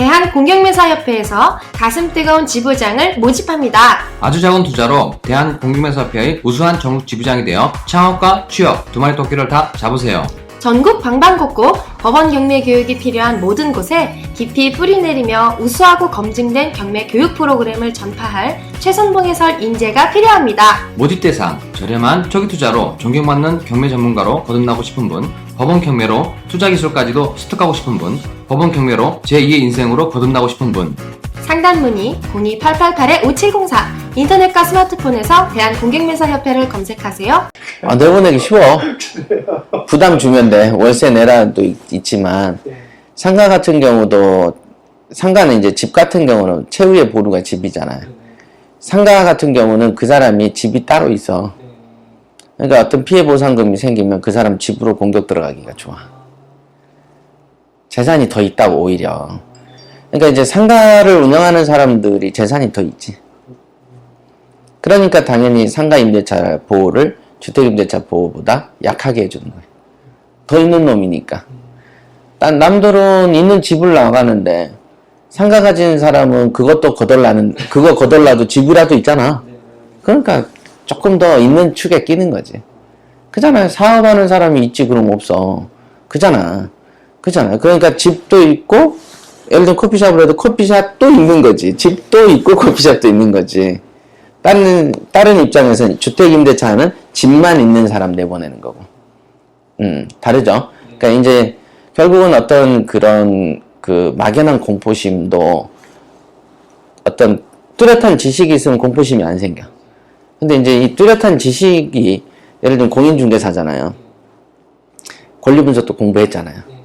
대한공경매사협회에서 가슴 뜨거운 지부장을 모집합니다. 아주 작은 투자로 대한공중매사협회의 우수한 전국 지부장이 되어 창업과 취업 두 마리 토끼를 다 잡으세요. 전국 방방곡곡 법원 경매 교육이 필요한 모든 곳에 깊이 뿌리내리며 우수하고 검증된 경매 교육 프로그램을 전파할 최선봉 해설 인재가 필요합니다. 모집 대상 저렴한 초기 투자로 존경받는 경매 전문가로 거듭나고 싶은 분, 법원 경매로 투자 기술까지도 습득하고 싶은 분, 법원 경매로 제2의 인생으로 거듭나고 싶은 분, 상담 문의 02-888-5704 인터넷과 스마트폰에서 대한공경매사협회를 검색하세요. 아, 내보내기 쉬워. 부담 주면 돼. 월세 내라도 있, 있지만, 상가 같은 경우도, 상가는 이제 집 같은 경우는 최후의 보루가 집이잖아요. 상가 같은 경우는 그 사람이 집이 따로 있어. 그러니까 어떤 피해 보상금이 생기면 그 사람 집으로 공격 들어가기가 좋아. 재산이 더 있다고 오히려. 그러니까 이제 상가를 운영하는 사람들이 재산이 더 있지. 그러니까 당연히 상가 임대차 보호를 주택 임대차 보호보다 약하게 해주는 거예요. 더 있는 놈이니까. 난 남들은 있는 집을 나가는데 상가 가진 사람은 그것도 거덜나는 그거 거덜나도 집이라도 있잖아. 그러니까 조금 더 있는 축에 끼는 거지. 그잖아요. 사업하는 사람이 있지 그럼 없어. 그잖아. 그잖아. 그러니까 집도 있고 예를 들어 커피숍을 해도 커피숍도 있는 거지. 집도 있고 커피숍도 있는 거지. 다른 다른 입장에서는 주택 임대차는 집만 있는 사람 내보내는 거고. 음, 다르죠. 그러니까 이제 결국은 어떤 그런 그 막연한 공포심도 어떤 뚜렷한 지식이 있으면 공포심이 안 생겨. 근데 이제 이 뚜렷한 지식이 예를 들면 공인중개사잖아요. 권리분석도 공부했잖아요.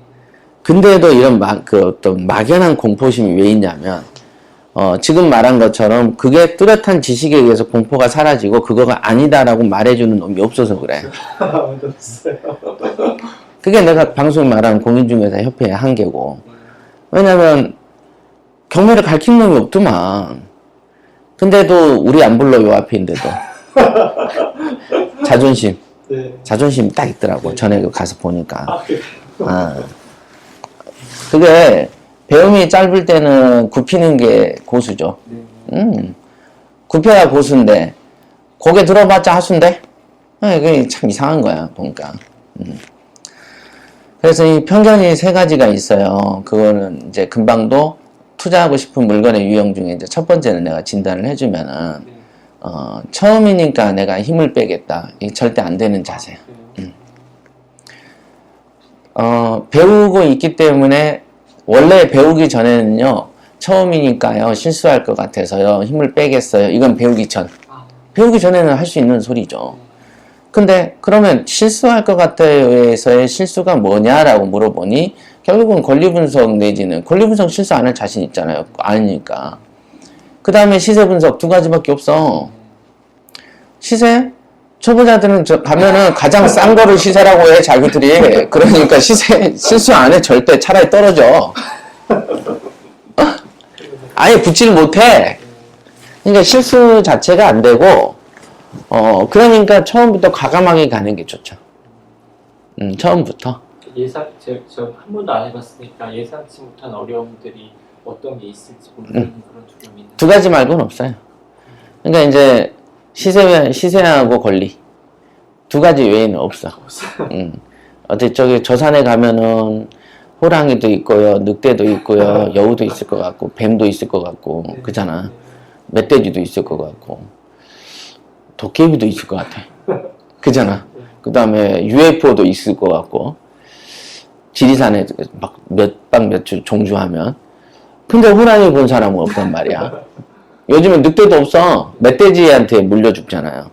근데도 이런 막, 그 어떤 막연한 공포심이 왜 있냐면, 어, 지금 말한 것처럼 그게 뚜렷한 지식에 의해서 공포가 사라지고 그거가 아니다라고 말해주는 놈이 없어서 그래. 그게 내가 방송에 말한 공인중개사 협회의 한계고. 왜냐면 경매를 가르친 놈이 없더만. 근데도 우리 안 불러 요 앞인데도. 자존심. 네. 자존심이 딱 있더라고. 전에 그 가서 보니까. 아? 아. 그게 배움이 짧을 때는 굽히는 게 고수죠. 음. 굽혀야 고수인데 고개 들어봤자 하수인데? 아, 그게 참 이상한 거야, 보니까. 음. 그래서 이 편견이 세 가지가 있어요. 그거는 이제 금방도 투자하고 싶은 물건의 유형 중에 이제 첫 번째는 내가 진단을 해주면은, 어, 처음이니까 내가 힘을 빼겠다. 이게 절대 안 되는 자세야. 어, 배우고 있기 때문에 원래 배우기 전에는요 처음이니까요 실수할 것 같아서요 힘을 빼겠어요. 이건 배우기 전. 배우기 전에는 할 수 있는 소리죠. 근데 그러면 실수할 것 같아요에서의 실수가 뭐냐라고 물어보니 결국은 권리분석 내지는 권리분석 실수 안 할 자신 있잖아요. 아니니까. 그 다음에 시세 분석 두 가지밖에 없어. 시세 초보자들은 저 가면은 가장 싼 거를 시세라고 해 자기들이. 그러니까 시세 실수 안 해 절대 차라리 떨어져. 어? 아예 붙지를 못해. 그러니까 실수 자체가 안 되고 어 그러니까 처음부터 과감하게 가는 게 좋죠. 음 처음부터. 예상 저한 번도 안 해봤으니까 예상치 못한 어려움들이 어떤 게 있을지 모르는 그런 두려움이 있는. 두 가지 말고는 없어요. 그러니까 이제 시세 시세하고 권리 두 가지 외에는 없어 음. 어디 저기 저 산에 가면은 호랑이도 있고요, 늑대도 있고요, 여우도 있을 것 같고, 뱀도 있을 것 같고, 그잖아. 멧돼지도 있을 것 같고, 도깨비도 있을 것 같아. 그잖아. 그 다음에 UFO도 있을 것 같고, 지리산에 막 몇 박 며칠 종주하면. 근데 호랑이 본 사람은 없단 말이야. 요즘은 늑대도 없어. 멧돼지한테 물려 죽잖아요.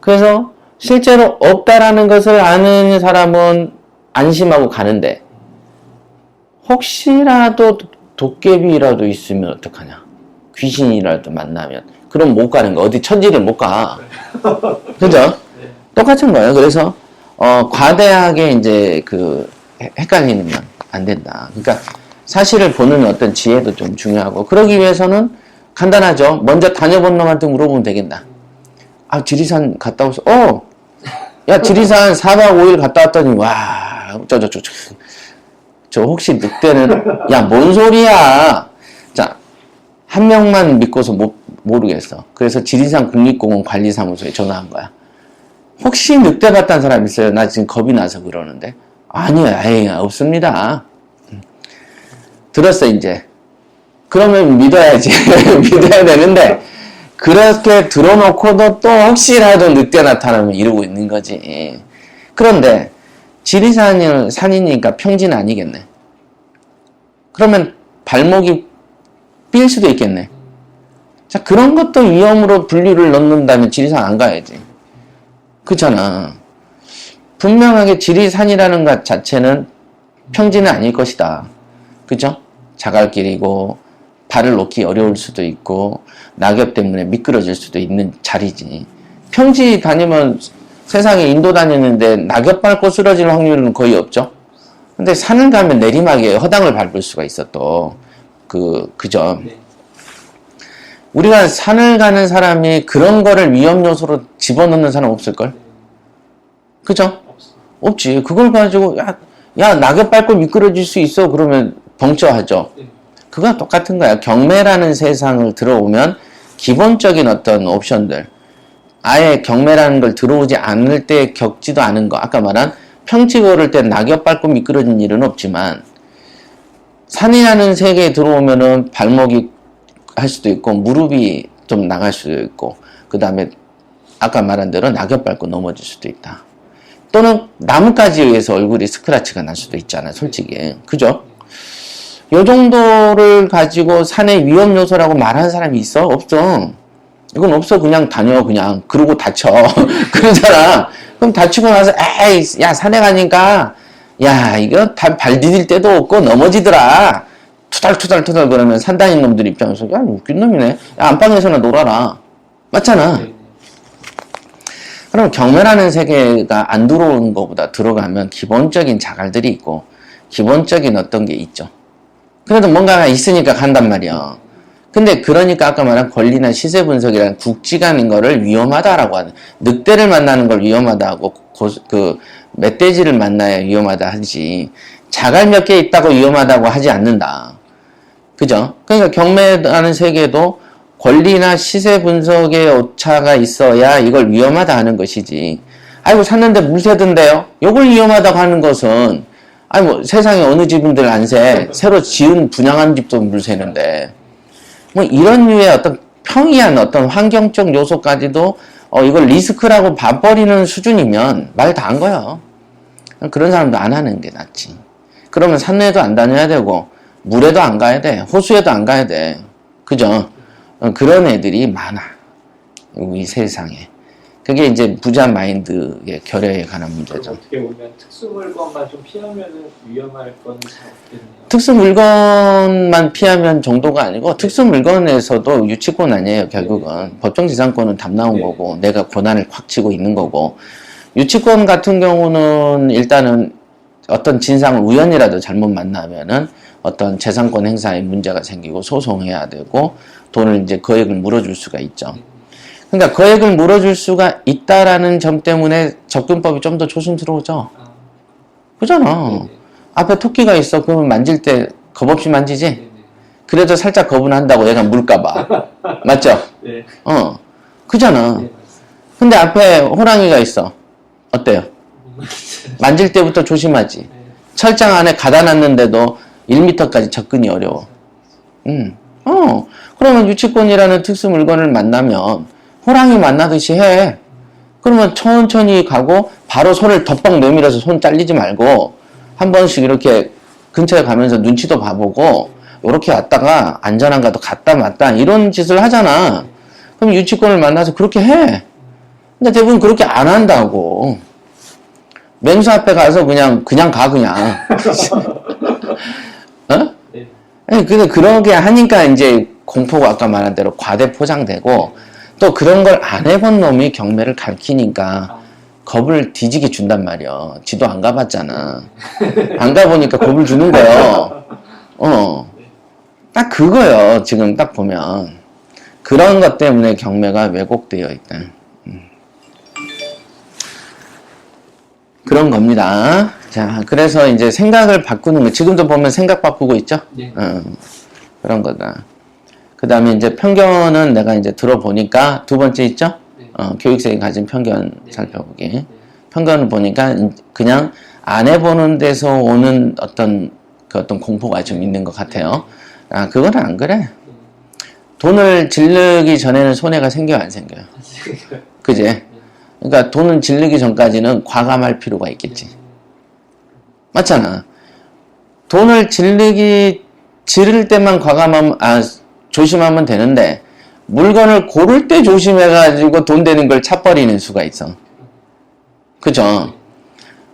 그래서 실제로 없다라는 것을 아는 사람은 안심하고 가는데 혹시라도 도깨비라도 있으면 어떡하냐? 귀신이라도 만나면. 그럼 못 가는 거. 어디 천지를 못 가. 그죠? 똑같은 거예요. 그래서 어 과대하게 이제 그 헷- 헷갈리면 안 된다. 그러니까 사실을 보는 어떤 지혜도 좀 중요하고 그러기 위해서는 간단하죠 먼저 다녀본 놈한테 물어보면 되겠다 아 지리산 갔다 오서 어 야, 지리산 4박 5일 갔다 왔더니, 와, 저 저 저 저, 저 혹시 늑대는 야 뭔 소리야? 자 한 명만 믿고서 못 모르겠어. 그래서 지리산 국립공원 관리사무소에 전화한 거야. 혹시 늑대 봤다는 사람 있어요? 나 지금 겁이 나서 그러는데 아니요, 에이 없습니다. 음. 들었어 이제. 그러면 믿어야지. 믿어야 되는데 그렇게 들어놓고도 또 혹시라도 늑대 나타나면 이러고 있는 거지. 그런데 지리산이 산이니까 평지는 아니겠네. 그러면 발목이 삘 수도 있겠네. 자, 그런 것도 위험으로 분류를 넣는다면 지리산 안 가야지. 그렇잖아. 분명하게 지리산이라는 것 자체는 평지는 아닐 것이다. 그죠? 자갈길이고, 발을 놓기 어려울 수도 있고, 낙엽 때문에 미끄러질 수도 있는 자리지. 평지 다니면 세상에 인도 다니는데 낙엽 밟고 쓰러질 확률은 거의 없죠? 근데 산을 가면 내리막에 허당을 밟을 수가 있어, 또. 그, 그죠? 네. 우리가 산을 가는 사람이 그런 거를 위험 요소로 집어넣는 사람 없을걸? 그죠? 없지. 그걸 가지고, 야, 야, 낙엽 밟고 미끄러질 수 있어. 그러면 벙쪄하죠. 네. 그거랑 똑같은 거야. 경매라는 세상을 들어오면 기본적인 어떤 옵션들, 아예 경매라는 걸 들어오지 않을 때 겪지도 않은 거. 아까 말한 평지 걸을 때 낙엽 밟고 미끄러진 일은 없지만, 산이라는 세계에 들어오면은 발목이 할 수도 있고, 무릎이 좀 나갈 수도 있고, 그 다음에 아까 말한 대로 낙엽 밟고 넘어질 수도 있다. 또는 나뭇가지에 의해서 얼굴이 스크라치가 날 수도 있잖아요, 솔직히. 그죠? 요 정도를 가지고 산의 위험 요소라고 말하는 사람이 있어? 없어. 이건 없어. 그냥 다녀, 그냥. 그러고 다쳐. 그러잖아. 그럼 다치고 나서, 에이, 야, 산에 가니까, 야, 이거 발, 발 디딜 데도 없고 넘어지더라. 투덜투덜투덜 그러면 산 다니는 놈들 입장에서, 야, 웃긴 놈이네. 야, 안방에서나 놀아라. 맞잖아. 네. 그럼 경매라는 세계가 안 들어오는 것보다 들어가면 기본적인 자갈들이 있고 기본적인 어떤 게 있죠. 그래도 뭔가가 있으니까 간단 말이야. 근데 그러니까 아까 말한 권리나 시세 분석이라는 굵직한 거를 위험하다라고 하는 늑대를 만나는 걸 위험하다고 고, 그 멧돼지를 만나야 위험하다 하지 자갈 몇 개 있다고 위험하다고 하지 않는다. 그죠? 그러니까 경매라는 세계도 권리나 시세 분석의 오차가 있어야 이걸 위험하다 하는 것이지. 아이고 샀는데 물 새던데요? 요걸 위험하다고 하는 것은 아니 뭐 세상에 어느 집인들 안 새? 새로 지은 분양한 집도 물 새는데 뭐 이런 류의 어떤 평이한 어떤 환경적 요소까지도 어 이걸 리스크라고 봐버리는 수준이면 말 다 한 거야. 그런 사람도 안 하는 게 낫지. 그러면 산에도 안 다녀야 되고 물에도 안 가야 돼. 호수에도 안 가야 돼. 그죠? 어, 그런 애들이 많아. 이 세상에. 그게 이제 부자 마인드의 결여에 관한 문제죠. 어떻게 보면 특수 물건만 좀 피하면은 위험할 건잘 없겠네요. 특수 물건만 피하면 정도가 아니고 특수 물건에서도 유치권 아니에요 결국은 법정 지상권은 답 나온 네. 거고 내가 권한을 콱 쥐고 있는 거고 유치권 같은 경우는 일단은 어떤 진상을 우연이라도 잘못 만나면은 어떤 재산권 행사에 문제가 생기고 소송해야 되고 돈을 이제 거액을 물어줄 수가 있죠. 그러니까 거액을 물어줄 수가 있다라는 점 때문에 접근법이 좀 더 조심스러워져. 아, 그잖아. 네네. 앞에 토끼가 있어. 그러면 만질 때 겁 없이 만지지? 네네. 그래도 살짝 겁은 한다고 얘가 물까봐. 맞죠? 네. 어. 그잖아. 네. 근데 앞에 호랑이가 있어. 어때요? 만질 때부터 조심하지. 네. 철장 안에 가다 놨는데도 1m까지 접근이 어려워. 음. 어. 그러면 유치권이라는 특수 물건을 만나면 호랑이 만나듯이 해. 그러면 천천히 가고 바로 손을 덕벅 내밀어서 손 잘리지 말고 한 번씩 이렇게 근처에 가면서 눈치도 봐보고 이렇게 왔다가 안전한가도 갔다 왔다 이런 짓을 하잖아. 그럼 유치권을 만나서 그렇게 해. 근데 대부분 그렇게 안 한다고. 맹수 앞에 가서 그냥 그냥 가 그냥. 어? 네. 아니, 근데 그러게 하니까 이제 공포가 아까 말한 대로 과대 포장되고 또 그런 걸 안 해본 놈이 경매를 아, 겁을 뒤지게 준단 말이야. 지도 안 가봤잖아. 안 가보니까 겁을 주는 거요. 어. 딱 그거요. 지금 딱 보면. 그런 것 때문에 경매가 왜곡되어 있다. 음. 그런 겁니다. 자, 그래서 이제 생각을 바꾸는 거. 지금도 보면 생각 바꾸고 있죠? 네. 어, 그런 거다. 그 다음에 이제 편견은 내가 이제 들어보니까 두 번째 있죠? 네. 어, 교육생이 가진 편견 네. 살펴보기. 네. 편견을 보니까 그냥 안 해보는 데서 오는 어떤 그 어떤 공포가 좀 있는 것 같아요. 아, 그건 안 그래. 돈을 질르기 전에는 손해가 생겨요, 안 생겨요? 사실 그지? 그러니까 돈은 질르기 전까지는 과감할 필요가 있겠지. 맞잖아. 돈을 질르기, 지를 때만 과감하면, 아, 조심하면 되는데, 물건을 고를 때 조심해가지고 돈 되는 걸 차버리는 수가 있어. 그죠?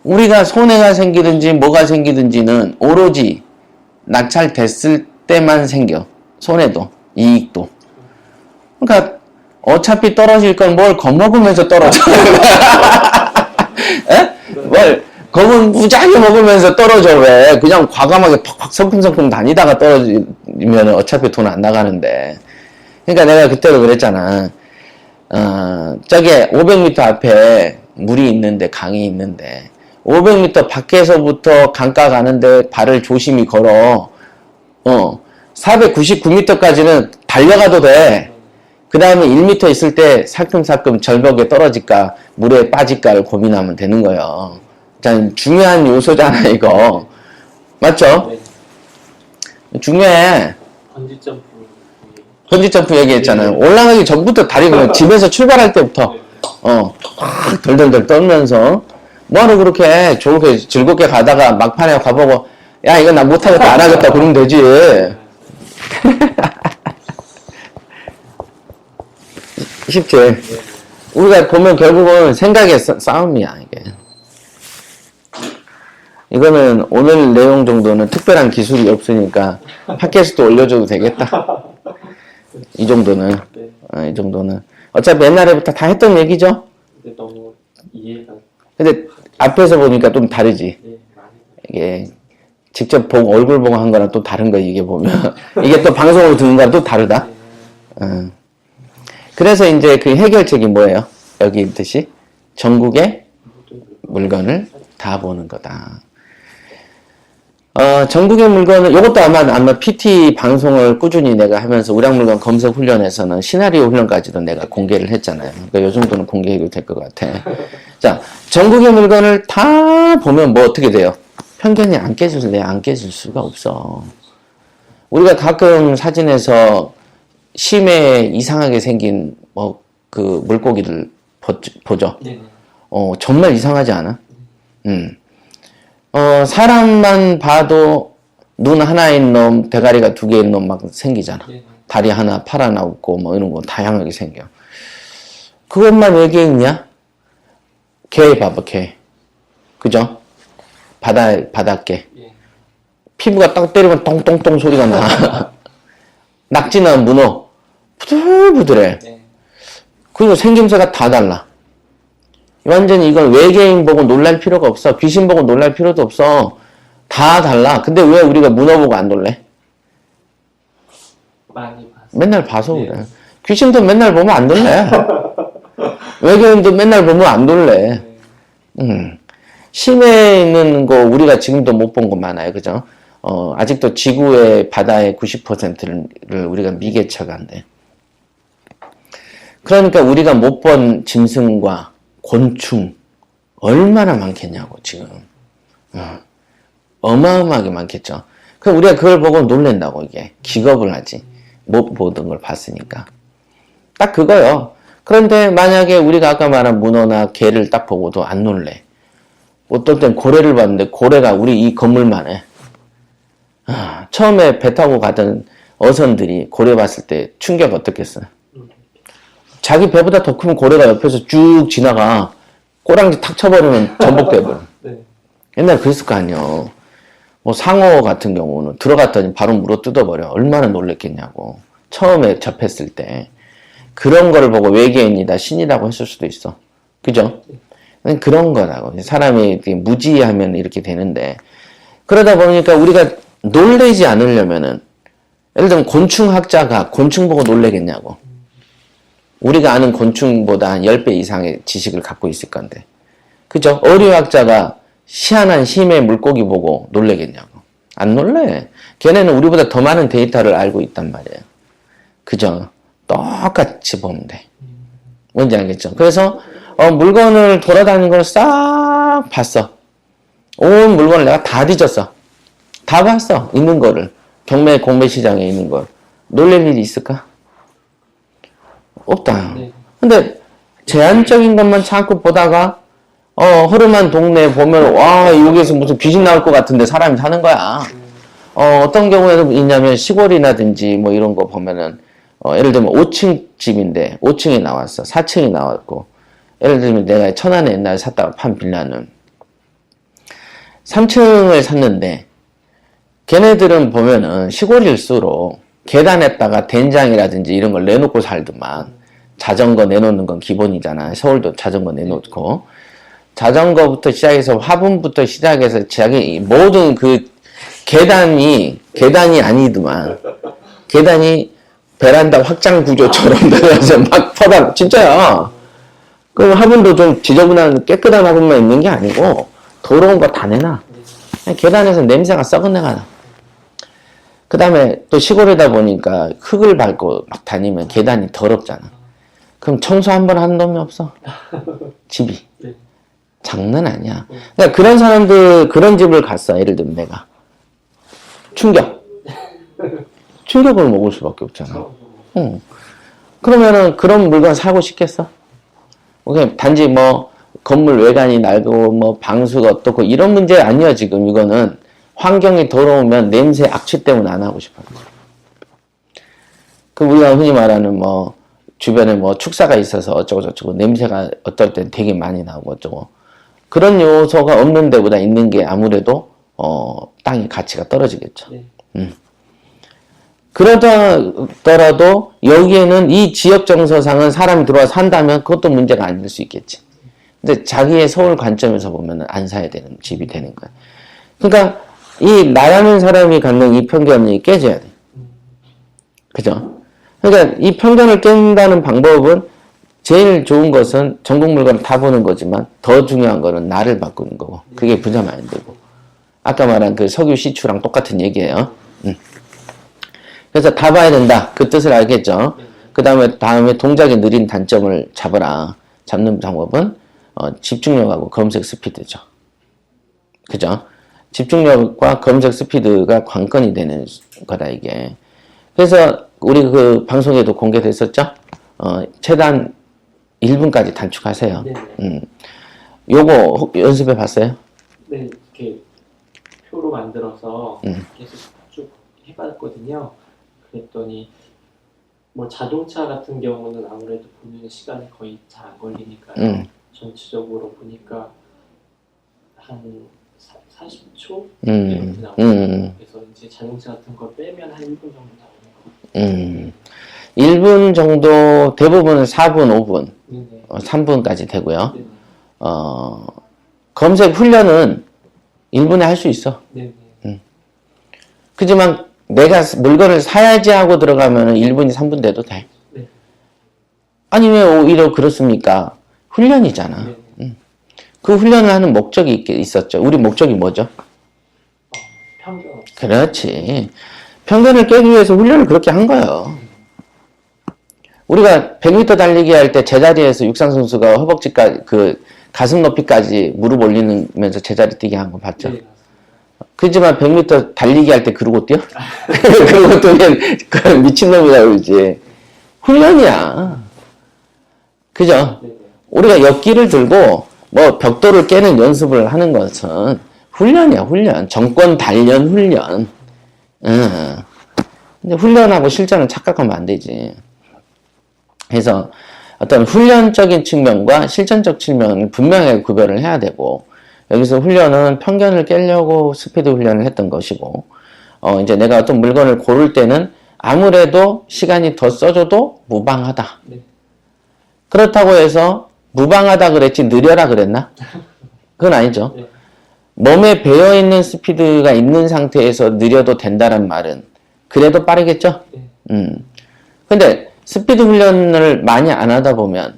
우리가 손해가 생기든지 뭐가 생기든지는 오로지 낙찰됐을 때만 생겨. 손해도, 이익도. 그러니까 어차피 떨어질 건 뭘 겁먹으면서 떨어져. 에? 뭘 겁은 무지하게 먹으면서 떨어져 왜? 그냥 과감하게 팍팍 성큼성큼 다니다가 떨어지 면 어차피 돈 안 나가는데. 그러니까 내가 그때도 그랬잖아. 어, 저게 500m 앞에 물이 있는데 강이 있는데 500m 밖에서부터 강가 가는데 발을 조심히 걸어. 어, 499m까지는 달려가도 돼. 그 다음에 1m 있을 때 살금살금 절벽에 떨어질까, 물에 빠질까를 고민하면 되는 거예요. 자, 중요한 요소잖아, 이거. 맞죠? 네. 중요해. 번지 점프. 번지점프 얘기했잖아요. 올라가기 전부터 다리 그냥 집에서 출발할 때부터, 어, 확 덜덜덜 떨면서, 뭐하러 그렇게 좋게 즐겁게 가다가 막판에 가보고, 야, 이거 나 못하겠다, 안 하겠다, 그러면 되지. 쉽지? 우리가 보면 결국은 생각의 싸- 싸움이야, 이거는 오늘 내용 정도는 특별한 기술이 없으니까 팟캐스트 올려줘도 되겠다. 이 정도는, 네. 어, 이 정도는. 어차피 옛날에부터 다 했던 얘기죠? 근데 너무 이해가 근데 앞에서 보니까 좀 다르지. 네, 많이 이게 직접 보고 얼굴 보고 한 거랑 또 다른 거야, 이게 보면. 이게 또 방송으로 듣는 거랑 또 다르다. 어. 그래서 이제 그 해결책이 뭐예요? 여기 있듯이 전국의 물건을 다 보는 거다. 어, 전국의 물건은 이것도 아마 아마 PT 방송을 꾸준히 내가 하면서 우량 물건 검색 훈련에서는 시나리오 훈련까지도 내가 공개를 했잖아요. 그러니까 요 정도는 공개해도 될 것 같아. 자, 전국의 물건을 다 보면 뭐 어떻게 돼요? 편견이 안 깨질 래? 안 깨질 수가 없어. 우리가 가끔 사진에서 심해 이상하게 생긴 뭐 그 물고기를 보, 보죠. 네. 어, 정말 이상하지 않아? 음. 어, 사람만 봐도 눈 하나인 놈, 대가리가 두 개인 놈 막 생기잖아. 네. 다리 하나, 팔 하나 없고 뭐 이런 거 다양하게 생겨. 그것만 있냐? 개 봐봐, 개. 그죠? 바다, 바닷개. 예. 피부가 딱 때리면 똥똥똥 소리가 나. 낙지나 문어. 부들부들해. 네. 그리고 생김새가 다 달라. 완전히 이건 외계인 보고 놀랄 필요가 없어. 귀신 보고 놀랄 필요도 없어. 다 달라. 근데 왜 우리가 문어 보고 안 놀래? 많이 봤어요. 맨날 봐서 네. 그래. 귀신도 맨날 보면 안 놀래. 외계인도 맨날 보면 안 놀래. 네. 음. 심해 있는 거 우리가 지금도 못 본 거 많아요. 그죠? 어, 아직도 지구의 바다의 90%를 우리가 미개척 한대. 그러니까 우리가 못 본 짐승과 곤충 얼마나 많겠냐고 지금. 어. 어마어마하게 많겠죠. 그럼 우리가 그걸 보고 놀랜다고 이게 기겁을 하지. 못 보던 걸 봤으니까. 딱 그거요. 그런데 만약에 우리가 아까 말한 문어나 개를 딱 보고도 안 놀래. 어떤 땐 고래를 봤는데 고래가 우리 이 건물만 해. 아, 처음에 배 타고 가던 어선들이 고래 봤을 때 충격 어떻겠어? 자기 배보다 더큰 고래가 옆에서 쭉 지나가 꼬랑지 탁 쳐버리면 전복돼버려. 네. 옛날에 그랬을 거 아니에요. 뭐 상어 같은 경우는 들어갔더니 바로 물어 뜯어버려. 얼마나 놀랬겠냐고. 처음에 접했을 때. 그런 거를 보고 외계인이다, 신이라고 했을 수도 있어. 그죠? 그런 거라고. 사람이 무지하면 이렇게 되는데. 그러다 보니까 우리가 놀래지 않으려면은, 예를 들면 곤충학자가 곤충 보고 놀래겠냐고. 우리가 아는 곤충보다 한 10배 이상의 지식을 갖고 있을 건데. 그죠? 어류학자가 희한한 심해 물고기 보고 놀래겠냐고. 안 놀래. 걔네는 우리보다 더 많은 데이터를 알고 있단 말이에요. 그죠? 똑같이 보면 돼. 뭔지 알겠죠? 그래서 어, 물건을 돌아다니는 걸 싹 봤어. 온 물건을 내가 다 뒤졌어. 다 봤어. 있는 거를. 경매 공매 시장에 있는 걸. 놀랄 일이 있을까? 없다. 네. 근데 제한적인 것만 자꾸 보다가 어 허름한 동네 보면 와 여기에서 무슨 귀신 나올 것 같은데 사람이 사는 거야. 어 어떤 경우에는 있냐면 시골이라든지 뭐 이런 거 보면은 어 예를 들면 5층 집인데 5층이 나왔어. 4층이 나왔고 예를 들면 내가 천안에 옛날에 샀다가 판 빌라는 3층을 샀는데 걔네들은 보면은 시골일수록 계단에다가 된장이라든지 이런 걸 내놓고 살더만 자전거 내놓는 건 기본이잖아. 서울도 자전거 내놓고 자전거부터 시작해서 화분부터 시작해서 자기 모든 그 계단이 계단이 아니더만 계단이 베란다 확장 구조처럼 들어가서 막 퍼다 진짜야. 그 화분도 좀 지저분한 깨끗한 화분만 있는 게 아니고 더러운 거 다 내놔. 계단에서 냄새가 썩은 내가 나. 그 다음에 또 시골이다 보니까 흙을 밟고 막 다니면 계단이 더럽잖아. 그럼 청소 한번한 놈이 없어. 집이. 네. 장난 아니야. 그러니까 그런 사람들, 그런 집을 갔어. 예를 들면 내가. 충격. 충격을 먹을 수밖에 없잖아. 응. 그러면은 그런 물건 사고 싶겠어? 그냥 단지 뭐 건물 외관이 낡고 뭐 방수가 어떻고 이런 문제 아니야 지금 이거는 환경이 더러우면 냄새 악취 때문에 안 하고 싶어. 그 우리가 흔히 말하는 뭐 주변에 뭐 축사가 있어서 어쩌고 저쩌고 냄새가 어떨 땐 되게 많이 나고 어쩌고 그런 요소가 없는 데보다 있는 게 아무래도 어 땅의 가치가 떨어지겠죠. 네. 그러더라도 여기에는 이 지역 정서상은 사람이 들어와 산다면 그것도 문제가 아닐 수 있겠지. 근데 자기의 서울 관점에서 보면은 안 사야 되는 집이 되는 거야. 그러니까 이 나라는 사람이 갖는 이 편견이 깨져야 돼. 그죠? 그러니까 이 편견을 깬다는 방법은 제일 좋은 것은 전국 물건을 다 보는 거지만 더 중요한 거는 나를 바꾸는 거고 그게 부자 마인드고 아까 말한 그 석유 시추랑 똑같은 얘기예요. 음. 그래서 다 봐야 된다. 그 뜻을 알겠죠? 그 다음에, 다음에 동작이 느린 단점을 잡아라. 잡는 방법은, 어, 집중력하고 검색 스피드죠. 그죠? 집중력과 검색 스피드가 관건이 되는 거다, 이게. 그래서, 우리 그 방송에도 공개됐었죠? 어, 최단 1분까지 단축하세요. 네. 음. 요거 혹 연습해 봤어요? 네, 이렇게 표로 만들어서 음. 계속 쭉 해봤거든요. 그랬더니 뭐 자동차 같은 경우는 아무래도 보는 시간이 거의 잘 안 걸리니까요. 음. 전체적으로 보니까 한 사, 40초 음. 이렇게 나오고 음. 그래서 이제 자동차 같은 걸 빼면 한 1분 정도 거. 음. 1분 정도, 대부분은 4분, 5분, 네네. 어, 3분까지 되고요. 네네. 어, 검색 훈련은 1분에 할 수 있어. 네네. 그지만 내가 물건을 사야지 하고 들어가면 1분이 3분 돼도 돼. 네. 아니, 왜 오히려 그렇습니까? 훈련이잖아. 네네. 그 훈련을 하는 목적이 있, 있었죠. 우리 목적이 뭐죠? 어. 그렇지. 편견을 깨기 위해서 훈련을 그렇게 한 거예요. 우리가 100m 달리기 할 때 제자리에서 육상 선수가 허벅지까지 그 가슴 높이까지 무릎 올리면서 제자리 뛰기 한 거 봤죠? 네. 그렇지만 100m 달리기 할 때 그러고 뛰어? 그러고 뛰면 그 미친놈이라 그러지. 훈련이야. 그죠? 네네. 우리가 엽기를 들고 뭐 벽돌을 깨는 연습을 하는 것은 훈련이야, 훈련. 정권 단련 훈련. 응. 근데 훈련하고 실전을 착각하면 안 되지. 그래서 어떤 훈련적인 측면과 실전적 측면을 분명하게 구별을 해야 되고, 여기서 훈련은 편견을 깨려고 스피드 훈련을 했던 것이고, 어, 이제 내가 어떤 물건을 고를 때는 아무래도 시간이 더 써줘도 무방하다. 네. 그렇다고 해서 무방하다 그랬지 느려라 그랬나? 그건 아니죠. 네. 몸에 배어 있는 스피드가 있는 상태에서 느려도 된다는 말은 그래도 빠르겠죠? 네. 음. 근데 스피드 훈련을 많이 안 하다 보면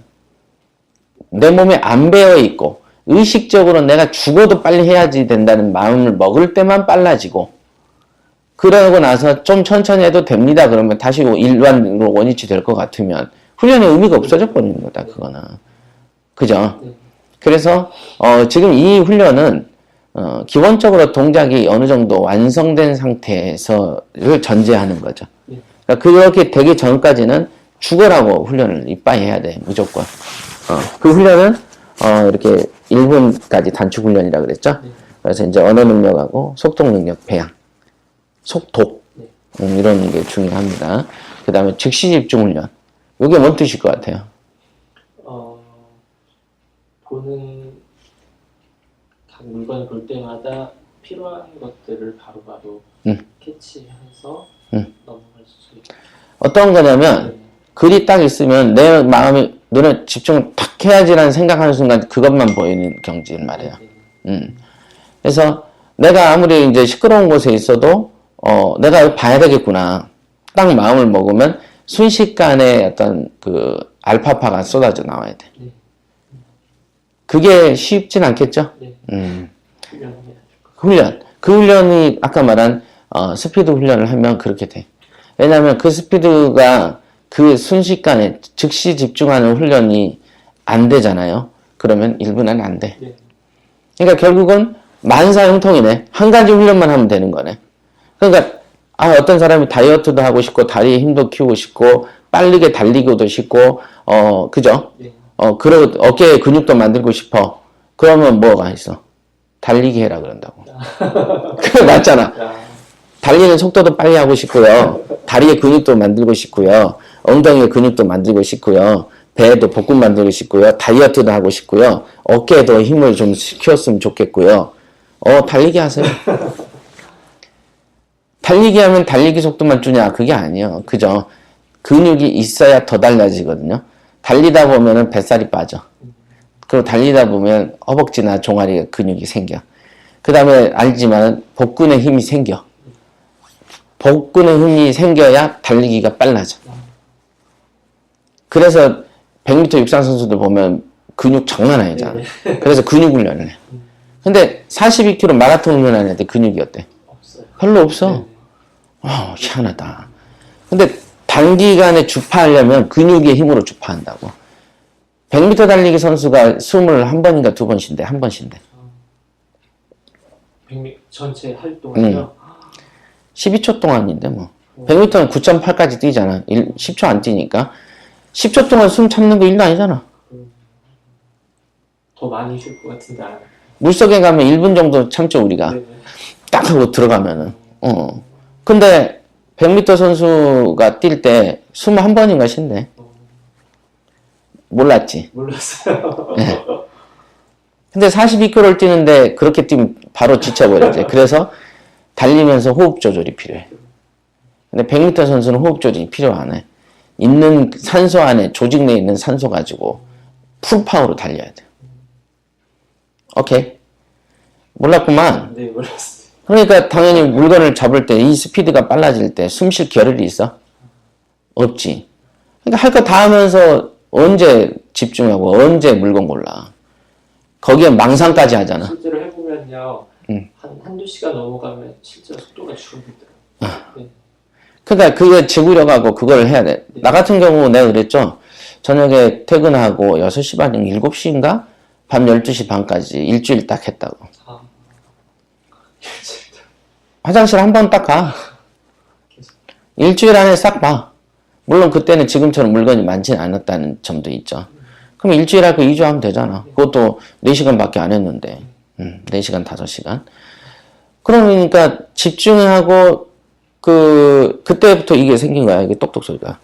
내 몸에 안 배어 있고 의식적으로 내가 죽어도 빨리 해야지 된다는 마음을 먹을 때만 빨라지고 그러고 나서 좀 천천히 해도 됩니다. 그러면 다시 일반으로 원위치 될 것 같으면 훈련의 의미가 없어져 버리는 거다. 그거는 그죠? 네. 그래서 어, 지금 이 훈련은 어, 기본적으로 동작이 어느 정도 완성된 상태에서를 전제하는 거죠. 네. 그러니까 그렇게 되기 전까지는 죽어라고 훈련을 이빠이 해야 돼 무조건. 어, 그 훈련은 어, 이렇게 1분까지 단축 훈련이라 그랬죠. 네. 그래서 이제 언어 능력하고 속독 능력 배양, 속독 네. 음, 이런 게 중요합니다. 그 다음에 즉시 집중 훈련. 이게 뭔 뜻일 것 같아요? 어, 보는 각 물건을 볼 때마다 필요한 것들을 바로바로 음. 캐치해서 음. 넘어갈 수 있게. 어떤 거냐면 네. 글이 딱 있으면 내 마음이 눈에 집중을 탁 해야지라는 생각하는 순간 그것만 보이는 경지를 말해요. 네. 음. 그래서 내가 아무리 이제 시끄러운 곳에 있어도 어 내가 봐야 되겠구나. 딱 마음을 먹으면 순식간에 어떤 그 알파파가 쏟아져 나와야 돼. 네. 그게 쉽진 않겠죠? 네. 음. 훈련. 그 훈련이 아까 말한 어, 스피드 훈련을 하면 그렇게 돼. 왜냐하면 그 스피드가 그 순식간에 즉시 집중하는 훈련이 안 되잖아요. 그러면 1분은 안 돼. 네. 그러니까 결국은 만사형통이네. 한 가지 훈련만 하면 되는 거네. 그러니까 아 어떤 사람이 다이어트도 하고 싶고 다리에 힘도 키우고 싶고 빠르게 달리고도 싶고 어 그죠? 네. 어 그러 어깨에 근육도 만들고 싶어. 그러면 뭐가 있어? 달리기 해라 그런다고. 그게 맞잖아. 야, 달리는 속도도 빨리 하고 싶고요. 다리에 근육도 만들고 싶고요. 엉덩이에 근육도 만들고 싶고요. 배에도 복근 만들고 싶고요. 다이어트도 하고 싶고요. 어깨에도 힘을 좀 키웠으면 좋겠고요. 어, 달리기 하세요. 달리기 하면 달리기 속도만 주냐? 그게 아니에요. 그죠? 근육이 있어야 더 달라지거든요. 달리다 보면은 뱃살이 빠져. 그리고 달리다 보면 허벅지나 종아리 근육이 생겨. 그 다음에 알지만 복근에 힘이 생겨. 복근에 힘이 생겨야 달리기가 빨라져. 그래서 100m 육상 선수들 보면 근육 장난 아니잖아. 그래서 근육 훈련을 해. 근데 42km 마라톤 훈련하는 애들 근육이 어때? 별로 없어. 네. 아, 희한하다. 근데 단기간에 주파하려면 근육의 힘으로 주파한다고. 100m 달리기 선수가 21번인가 두번 쉰대, 한번 쉰대. 100m 전체 활동을요. 12초 동안인데 뭐. 100m는 9.8까지 뛰잖아. 1, 10초 안 뛰니까. 10초 동안 숨 참는 거 일도 아니잖아. 더 많이 쉴 것 같은데 안. 물속에 가면 1분 정도 참죠, 우리가. 네. 딱 하고 들어가면은. 어. 근데 100m 선수가 뛸때숨한 번인가 쉰대. 몰랐지. 몰랐어요. 근데 42km를 뛰는데 그렇게 뛰면 바로 지쳐버리지. 그래서 달리면서 호흡 조절이 필요해. 근데 100m 선수는 호흡 조절이 필요 안 해. 있는 산소 안에 조직 내에 있는 산소 가지고 풀파워로 달려야 돼. 오케이. 몰랐구만. 네, 몰랐어요. 그러니까 당연히 물건을 잡을 때 이 스피드가 빨라질 때 숨 쉴 겨를이 있어? 없지. 그러니까 할 거 다 하면서 언제 집중하고 언제 물건 골라. 거기에 망상까지 하잖아. 실제로 해보면요. 음. 한, 한두 시간 넘어가면 실제로 속도가 줄어들더라고요. 아. 네. 그러니까 그게 지구력 하고 그걸 해야 돼. 나 같은 경우 내가 그랬죠. 저녁에 퇴근하고 6시 반, 7시인가? 밤 12시 반까지 일주일 딱 했다고. 아. 화장실 한 번 딱 가. 일주일 안에 싹 봐. 물론 그때는 지금처럼 물건이 많지는 않았다는 점도 있죠. 그럼 일주일 하고 2주 하면 되잖아. 그것도 4시간밖에 안 했는데. 음, 4시간, 5시간. 그러니까 집중하고 그 그때부터 이게 생긴 거야. 이게 똑똑 소리가.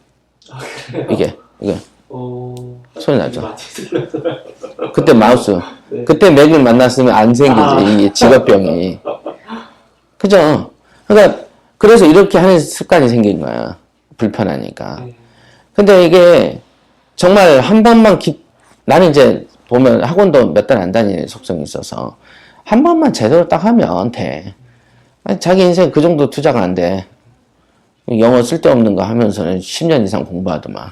이게 이게 어, 소리 나죠. 그때 마우스. 네. 그때 맥을 만났으면 안 생기지. 이 직업병이. 그죠? 그러니까 그래서 이렇게 하는 습관이 생긴 거야. 불편하니까. 네. 근데 이게 정말 한 번만 기, 나는 이제 보면 학원도 몇 달 안 다니는 속성이 있어서 한 번만 제대로 딱 하면 돼. 자기 인생 그 정도 투자가 안 돼. 영어 쓸데없는 거 하면서는 10년 이상 공부하더만.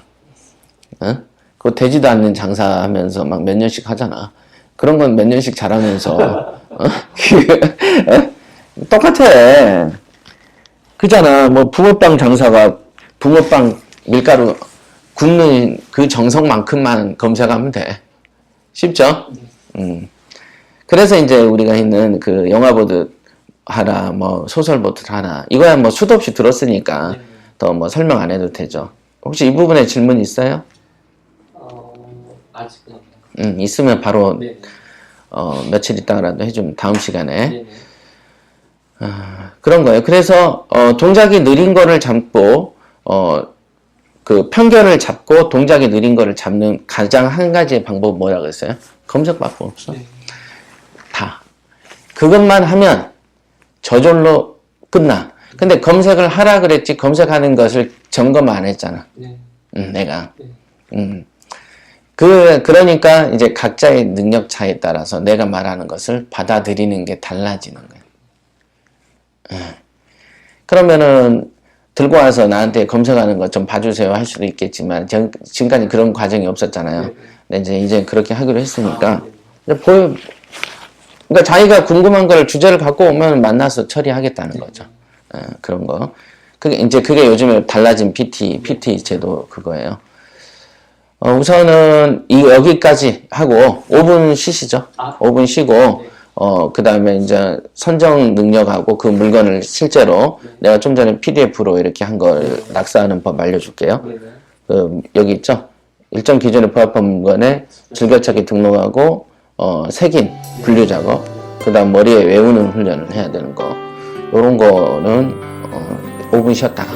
어? 그거 되지도 않는 장사 하면서 막 몇 년씩 하잖아. 그런 건 몇 년씩 잘하면서 어? 어? 똑같아. 그잖아. 뭐 붕어빵 장사가 붕어빵 밀가루 굽는 그 정성만큼만 검색하면 돼. 쉽죠? 음. 그래서 이제 우리가 있는 그 영화 보듯 하라, 뭐 소설 보듯 하라. 이거야 뭐 수도 없이 들었으니까 네. 더뭐 설명 안 해도 되죠. 혹시 이 부분에 질문 있어요? 어, 아직은? 음, 있으면 바로 네. 어, 며칠 있다가라도 해주면 다음 시간에 네. 네. 그런 거예요. 그래서 어, 동작이 느린 거를 잡고 어, 그 편견을 잡고 동작이 느린 거를 잡는 가장 한 가지의 방법 뭐라 그랬어요? 검색밖에 없어. 네. 다. 그것만 하면 저절로 끝나. 근데 검색을 하라 그랬지 검색하는 것을 점검 안 했잖아. 네. 음, 내가. 네. 음. 그, 그러니까 이제 각자의 능력 차에 따라서 내가 말하는 것을 받아들이는 게 달라지는 거야. 예. 그러면은 들고 와서 나한테 검색하는 것 좀 봐주세요 할 수도 있겠지만 전- 지금까지 그런 과정이 없었잖아요. 네. 근데 이제 이제 그렇게 하기로 했으니까 아, 네. 이제 보여. 그러니까 자기가 궁금한 걸 주제를 갖고 오면 만나서 처리하겠다는 거죠. 예, 그런 거. 그게 이제 그게 요즘에 달라진 PT PT 제도 그거예요. 어, 우선은 이 여기까지 하고 5분 쉬시죠. 아. 5분 쉬고 네. 어 그 다음에 이제 선정 능력하고 그 물건을 실제로 내가 좀 전에 PDF로 이렇게 한 걸 낙서하는 법 알려줄게요. 네. 네. 그 여기 있죠. 일정 기준에 부합한 물건에 즐겨찾기 등록하고 어 색인 분류 작업, 그 다음 머리에 외우는 훈련을 해야 되는 거. 요런 거는 어 5분 쉬었다가